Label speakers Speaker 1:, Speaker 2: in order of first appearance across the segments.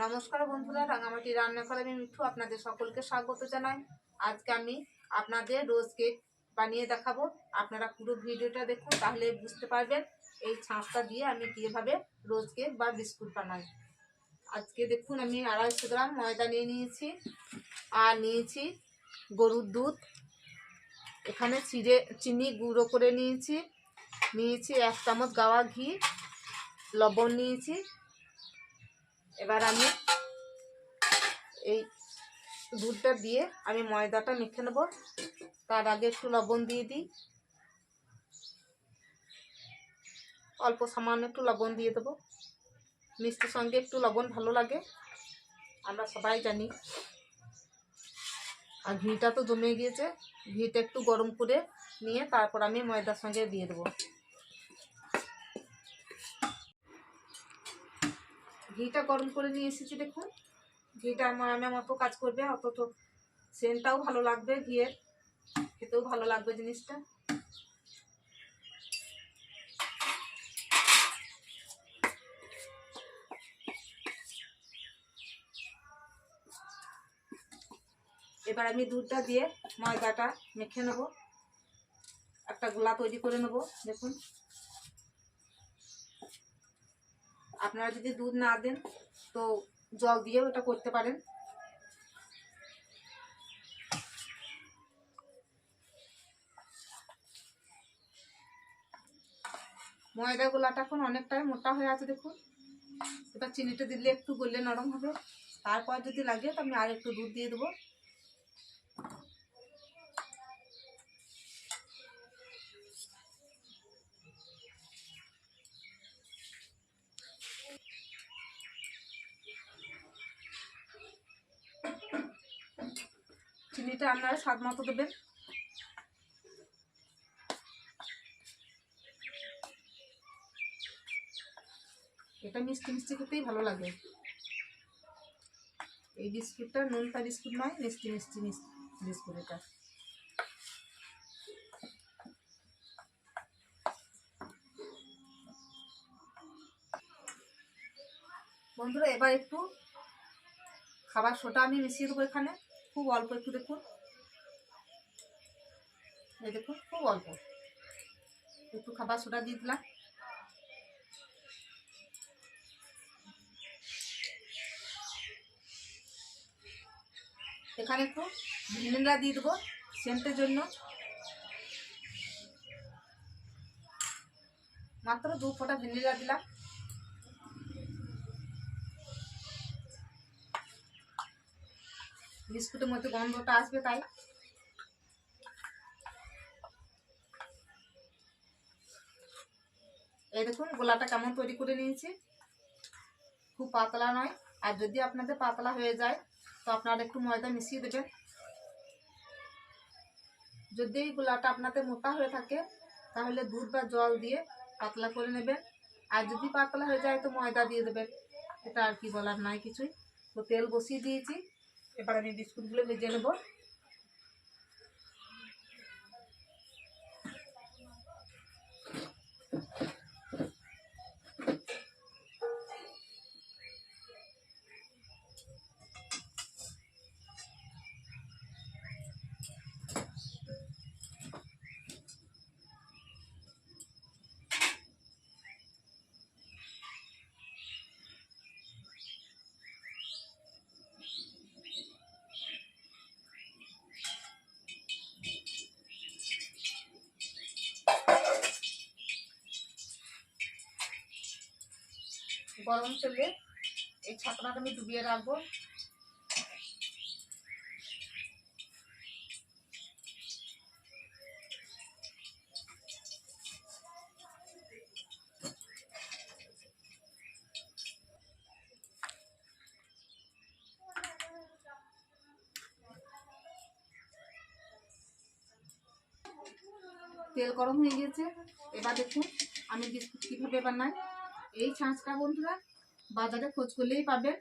Speaker 1: নমস্কার বন্ধুরা, রাঙামাটি রান্নাঘর আমি মিঠু আপনাদের সকলকে স্বাগত জানাই। আজকে আমি আপনাদের রোজ কেক বানিয়ে দেখাবো। আপনারা পুরো ভিডিওটা দেখুন, তাহলে বুঝতে পারবেন এই ছাঁচটা দিয়ে আমি কীভাবে রোজ কেক বা বিস্কুট বানাই। আজকে দেখুন, আমি আড়াইশো গ্রাম ময়দা নিয়ে নিয়েছি, আর নিয়েছি গরুর দুধ। এখানে চিড়ে, চিনি গুঁড়ো করে নিয়েছি নিয়েছি এক চামচ গাওয়া ঘি, লবণ নিয়েছি এবার আমি এই দুধটা দিয়ে আমি ময়দাটা মেখে নেব। তার আগে একটু লবণ দিয়ে দিই। অল্প সামান্য একটু লবণ দিয়ে দেবো। মিষ্টির সঙ্গে একটু লবণ ভালো লাগে। আমরা সবাই জানি। আর ঘিটা তো জমে গিয়েছে। ঘিটা একটু গরম করে নিয়ে তারপর আমি ময়দার সঙ্গে দিয়ে দেবো। ঘিটা গরম করে নিয়ে এসেছি দেখুন। ঘিটা ময়ামের মতো কাজ করবে অত তো সেন্টটাও ভালো লাগবে, ঘিয়ের খেতেও ভালো লাগবে জিনিসটা। এবার আমি দুধটা দিয়ে ময়দাটা মেখে নেব। একটা গোলা তৈরি করে নেব, দেখুন। আপনারা যদি দুধ না দেন, তো জল দিয়েও এটা করতে পারেন। ময়দা গোলাটা এখন অনেকটাই মোটা হয়ে আছে, দেখুন। এবার চিনিটা দিলে একটু গললে নরম হবে। তারপর যদি লাগে, তো আমি আর একটু দুধ দিয়ে দেবো। চিনিটা আপনারা স্বাদ মতো দেবেন। এটা মিষ্টি মিষ্টি খেতেই ভালো লাগে। এই বিস্কুটটা নোনতা বিস্কুট নয়, মিষ্টি মিষ্টি বিস্কুট এটা। বন্ধুরা, এবার একটু খাবার সোটা আমি মিশিয়ে দেবো এখানে। খুব অল্প একটু দেখুন। এই দেখুন, খুব অল্প। একটু খাবার সোডা দিয়ে দিলাম। এখানে একটু ভিনেগার দিয়ে দেবো, সেন্টের জন্য। মাত্র দু ফোঁটা ভিনেগার দিলাম। বিস্কুটের মধ্যে গন্ধটা আসবে তাই। এই দেখুন, গোলাটা কেমন তৈরি করে নিয়েছি। খুব পাতলা নয়। আর যদি আপনাদের পাতলা হয়ে যায়, তো আপনারা একটু ময়দা মিশিয়ে দেবেন। যদি এই গোলাটা আপনাদের মোটা হয়ে থাকে, তাহলে দুধ বা জল দিয়ে পাতলা করে নেবেন। আর যদি পাতলা হয়ে যায়, তো ময়দা দিয়ে দেবেন। এটা আর কি বলার, নাই কিছুই। তো তেল বসিয়ে দিয়েছি। এবার আমি বিস্কুটগুলো ভেজে নেব। গরম তেলে এই ছাকনাটা আমি ডুবিয়ে রাখব। তেল গরম হয়ে গিয়েছে। এবার দেখুন আমি বিস্কুট কীভাবে বানাই। এই ছাঁচটা বন্ধুরা, বাজারে খোঁজ করলেই পাবেন।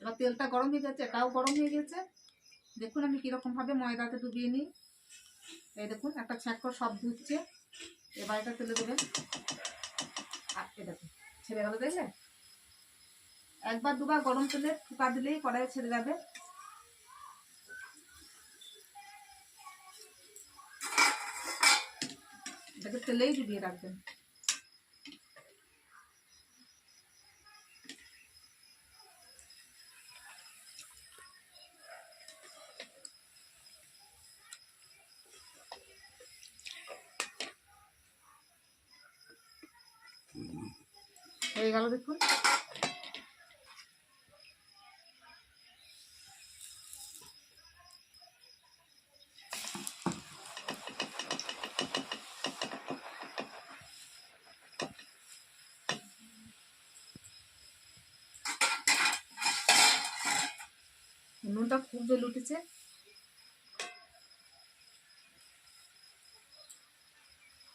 Speaker 1: এবার তেলটা গরম হয়ে গেছে, এটাও গরম হয়ে গেছে। দেখুন আমি কীরকমভাবে ময়দাতে ডুবিয়ে নিই। এই দেখুন, একটা ছ্যাঁকড় সব ধুচ্ছে। এবার এটা তেলে দেবেন। আর এ দেখুন, ছেড়ে গেল দেখলে? একবার দুবার গরম তেলে ফুকা দিলেই কড়াই ছেড়ে যাবে। তেলেই ডুবিয়ে রাখবেন। গেল দেখুন। নুনটা খুব বেল উঠেছে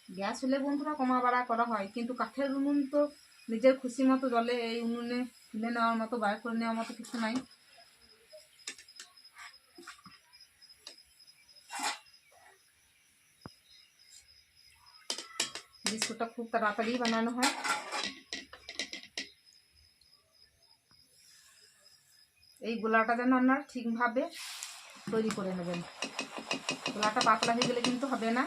Speaker 1: গ্যাস হলে বন্ধুরা কমা বাড়া করা হয়, কিন্তু কাঠের উনুন তো নিজের খুশি মতো জলে এই উনুনে তুলে নেওয়ার মতো, বার করে নেওয়ার মতো কিছু নাই। বিস্কুটটা খুব তাড়াতাড়ি বানানো হয়। এই গোলাটা যেন আপনার ঠিকভাবে তৈরি করে নেবেন। গোলাটা পাতলা হয়ে গেলে কিন্তু হবে না।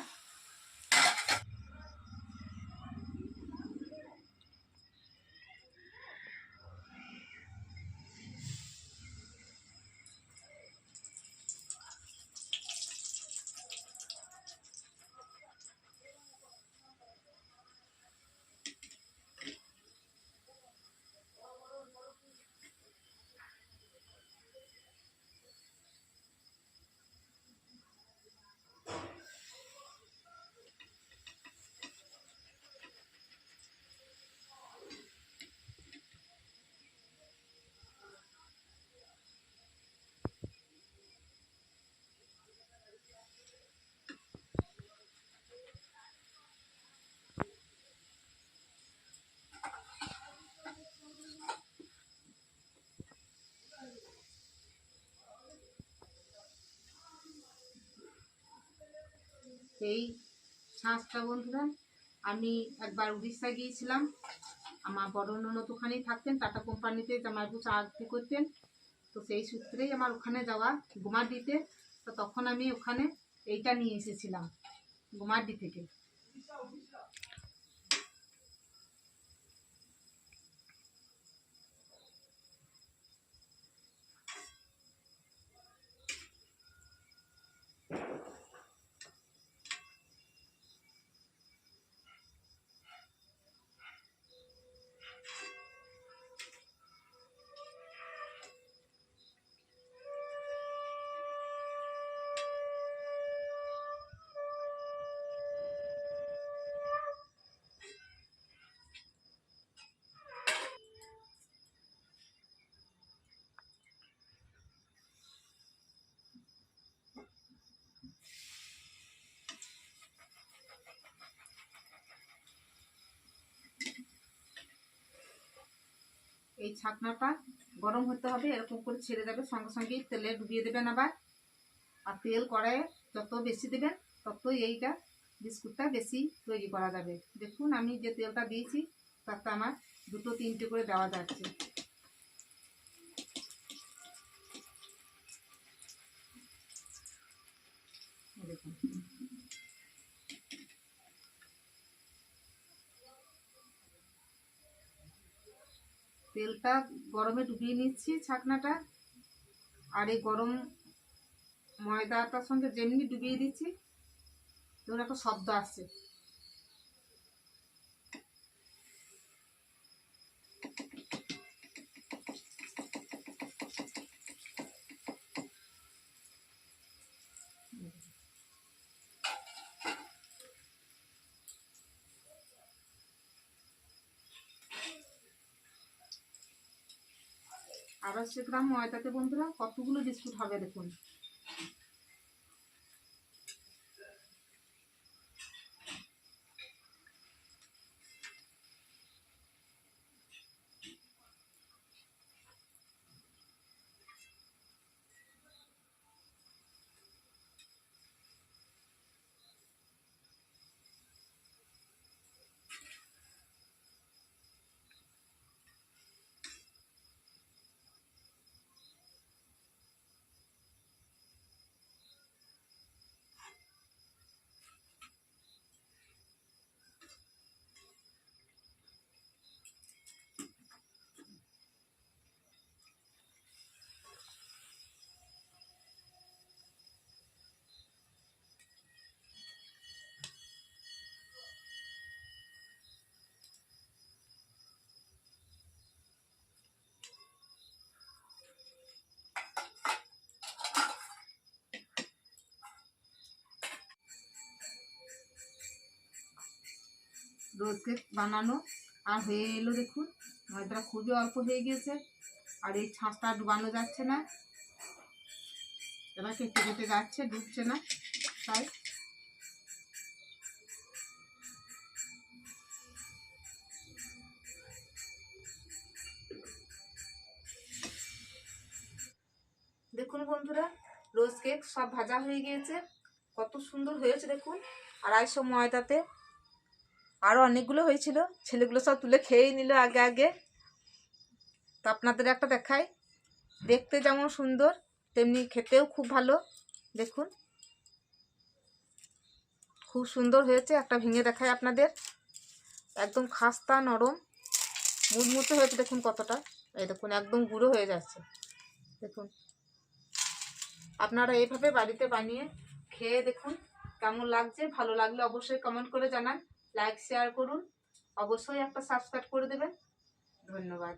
Speaker 1: এই শাঁসটা বন্ধুরা। আমি একবার উড়িষ্যা গিয়েছিলাম। আমার বড় ননদ ওখানেই থাকতেন, টাটা কোম্পানিতে জামাইবু চাকরি করতেন। তো সেই সূত্রেই আমার ওখানে যাওয়া, গুমারডিতে। তো তখন আমি ওখানে এইটা নিয়ে এসেছিলাম, গুমারডি থেকে। এই ছাকনাটা গরম হতে হবে, এরকম করে ছেড়ে দেবে। সঙ্গে সঙ্গে তেলে ডুবিয়ে দেবেন আবার। আর তেল কড়াইয়ে যত বেশি দেবেন তত এইটা বিস্কুটটা বেশি তৈরি করা যাবে। দেখুন, আমি যে তেলটা দিয়েছি, তাতে আমার দুটো তিনটে করে দেওয়া যাচ্ছে। দেখুন। তেলটা গরমে ডুবিয়ে নিচ্ছি ছাকনাটা। আর এই গরম ময়দাটার সঙ্গে যেমনি ডুবিয়ে দিচ্ছি ধরুন একটা শব্দ আসছে। আড়াইশো গ্রাম ময়দাতে বন্ধুরা। কতগুলো বিস্কুট হবে দেখুন। রোজ কেক বানানো। আর হয়ে এলো দেখুন, ময়দাটা খুবই অল্প হয়ে গিয়েছে, আর এই ছাঁচটা ডুবানো যাচ্ছে না। এবার কেটে কেটে যাচ্ছে, ডুবছে না, তাই। দেখুন বন্ধুরা, রোজ কেক সব ভাজা হয়ে গিয়েছে, কত সুন্দর হয়েছে দেখুন, আড়াইশো ময়দাতে। আরও অনেকগুলো হয়েছিল। ছেলেগুলো সব তুলে খেয়েই নিল আগে আগে। তো আপনাদের একটা দেখাই। দেখতে যেমন সুন্দর, তেমনি খেতেও খুব ভালো। দেখুন। খুব সুন্দর হয়েছে। একটা ভেঙে দেখাই আপনাদের। একদম খাস্তা, নরম। মুড়মুড়তে হয়েছে, দেখুন কতটা। এই দেখুন, একদম গুঁড়ো হয়ে যাচ্ছে। দেখুন। আপনারা এইভাবে বাড়িতে বানিয়ে খেয়ে দেখুন কেমন লাগছে। ভালো লাগলে অবশ্যই কমেন্ট করে জানান। লাইক শেয়ার করুন। অবশ্যই একটা সাবস্ক্রাইব করে দেবেন। ধন্যবাদ।